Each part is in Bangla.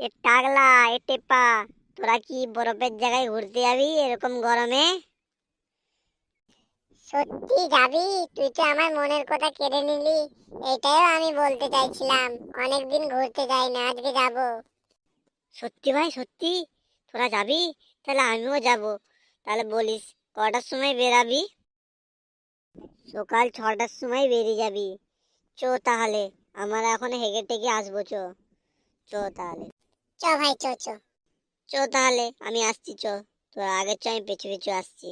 এ টাগলা এ টেপা তোরা কি বরফের জায়গায় ঘুরতে যাবি এরকম গরমে? সত্যি যাবি? তুই তো আমার মনের কথা কেড়ে নিলি। এটাও আমি বলতে চাইছিলাম। অনেকদিন ঘুরতে যাই না আজকে যাব। সত্যি ভাই সত্যি। তোরা যাবি? তাহলে আমিও যাব। তাহলে বলিস কটার সময় বেরাবি? সকাল ছটার সময় বেরিয়ে যাবি। চো তাহলে আমরা এখন হেগে টেগে আসব চো। চো তাহলে। চ ভাই, চ চ। চো তাহলে, আমি আসছি, চো। তোরা আগের চো আমি পেছু পেছু আসছি।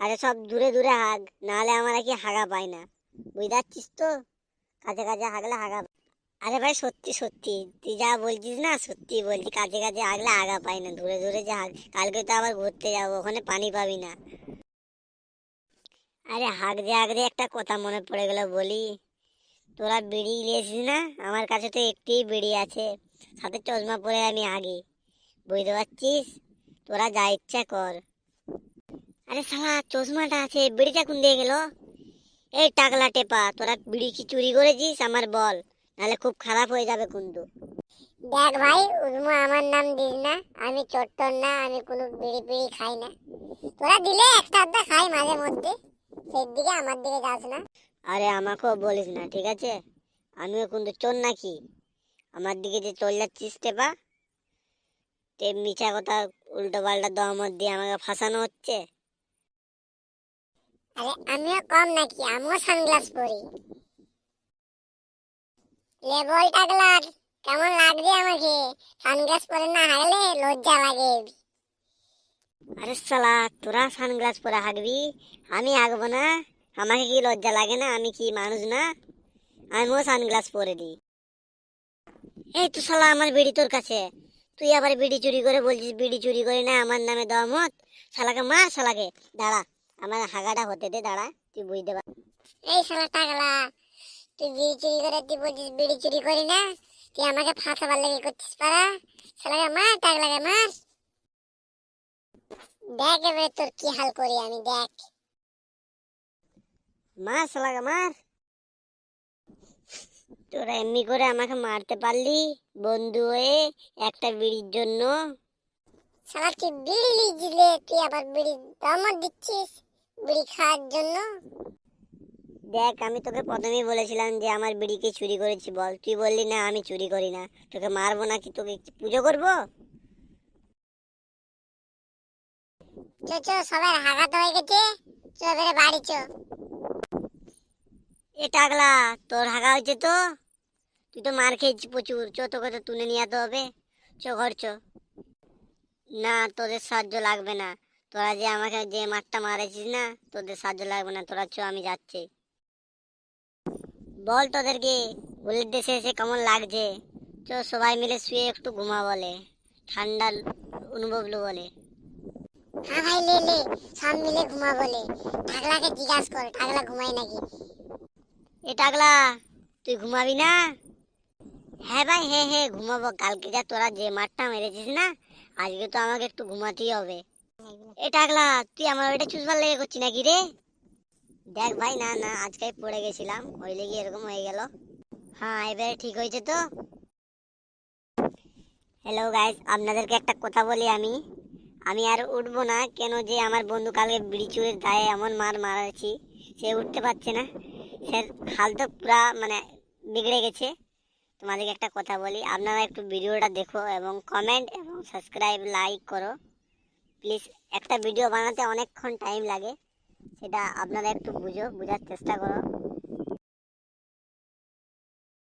আরে সব দূরে দূরে হাগ, নাহলে আমরা কি হাগা পাই না? বুঝতে পারছিস তো? কাছে কাছে হাগলে হাগা আরে ভাই, সত্যি সত্যি। তুই যা বলছিস না, সত্যি বলছি কাছে কাছে হাগলে আগা পাই না। দূরে দূরে যে হাগ, কালকে তো আবার ঘুরতে যাব, ওখানে পানি পাবি না। আরে হাগতে হাগতে একটা কথা মনে পড়ে গেল বলি। তোরা বিড়ি নিয়েছিস না? আমার কাছে তো একটি বিড়ি আছে। সাথে চশমা পরে আমি আগে। বুঝতে পারছিস? তোরা যা ইচ্ছা কর। আরে শালা চশমাটা আছে বিড়িটা কোন দিয়ে গেল? এই টাকলা টেপা তোরা বিড়ি কি চুরি করেছিস? আমার বল নাহলে খুব খারাপ হয়ে যাবে কিন্তু দেখ ভাই উজমু আমার নাম দিস না। আমি চট্টর না আমি কোনো বিড়ি পিড়ি খাই না। তোরা দিলে একটা আধটা খাই মাঝে মধ্যে। সেই দিকে আমার দিকে যাস না। আরে আমাকেও বলিস না ঠিক আছে? আমিও কিন্তু চোর নাকি? আমার দিকে যে চল যাচ্ছিস টেপা তে মিছা কথা উল্টো পাল্টা দমত দিয়ে আমাকে ফাঁসানো হচ্ছে। আরে আমিও কম নাকি আমিও সানগ্লাস পরি। লেবল টাকলার কেমন লাগছে আমাকে? সানগ্লাস পরে না হাগলে লজ্জা লাগে। আরে শালা তোরা সানগ্লাস পরে হাঁকবি আমি হাঁকবো না। আমাকে কি লজ্জা লাগে না? আমি কি মানুষ না? আমিও সানগ্লাস পরে দিই। এই তো শালা আমার বিড়ি তোর কাছে। তুই আবার বিড়ি চুরি করে বলছিস বিড়ি চুরি করে না আমার নামে দেওয়া মত শালাকে মার শালাকে। দাঁড়া আমার হাগাটা হতে দে দাঁড়া তুই বুঝতে পার এই শালা টাকলা তুই বিড়ি চুরি করে তুই বলছিস বিড়ি চুরি করি না? তুই আমাকে ফাঁসাবার লেগে করছিস পারা। শালাকে মার টাকলাকে মার। দেখ এবারে তোর কি হাল করি আমি দেখ। মার শালাকে মার। তোরা এমনি করে আমাকে মারতে পারলি বন্ধু হয়ে একটা বিড়ির জন্য। শালা বিড়ি লিজিলে? তুই আবার বিড়ি দমত দিচ্ছিস বিড়ি খাওয়ার জন্য? দেখ আমি তোকে প্রথমেই বলেছিলাম যে আমার বিড়িকে চুরি করেছি বল। তুই বললি না আমি চুরি করি না। তোকে মারবো না কি তোকে পুজো করব? চো চো সবার হাগাতে হয়ে গেছে। চো এবারে বাড়ি চো। এ টাকলা তোর হাগা হয়েছে তো? তুই তো মার খেয়েছিস প্রচুর। চো তোকে তো তুলে নিয়ে যেতে হবে। চো ঘর চো। না তোদের সাহায্য লাগবে না। তোরা যে আমাকে যে মারটা মারেছিস না তোদের সাহায্য লাগবে না। তোরা চো আমি যাচ্ছি। বল তোদেরকে বুলেট দেশে এসে কেমন লাগছে? চো সবাই মিলে শুয়ে একটু ঘুমা বলে। ঠান্ডা অনুভব লো বলে। হ্যাঁ ভাই লে লে। সব মিলে ঘুমা বলে। টাকলাকে জিজ্ঞাস কর টাকলা ঘুমাই নাকি? এ টাকলা তুই ঘুমাবি না? হ্যাঁ ভাই হ্যাঁ হ্যাঁ ঘুমাবো। কালকে যা তোরা যে মাঠটা মেরেছিস না, আজকে তো আমাকে একটু ঘুমাতেই হবে। এ টাকলা, তুই আমার ওইটা চুষবার লেগে করছি নাকি রে? দেখ ভাই, না না, আজকে পড়ে গেছিলাম, ওই লেগে এরকম হয়ে গেল। হ্যাঁ এবারে ঠিক হয়েছে তো? হ্যালো গাইস আপনাদেরকে একটা কথা বলি আমি। আমি আর উঠবো না, কেন যে আমার বন্ধু কালকে বিড়ি চুরির দায়ে এমন মার মারাছি সে উঠতে পারছে না। সে হাল তো পুরা মানে বিগড়ে গেছে। তোমাদেরকে একটা কথা বলি, আপনারা একটু ভিডিওটা দেখো এবং কমেন্ট এবং সাবস্ক্রাইব লাইক করো। প্লিজ একটা ভিডিও বানাতে অনেকক্ষণ টাইম লাগে, সেটা আপনারা একটু বুঝো, বোঝার চেষ্টা করো।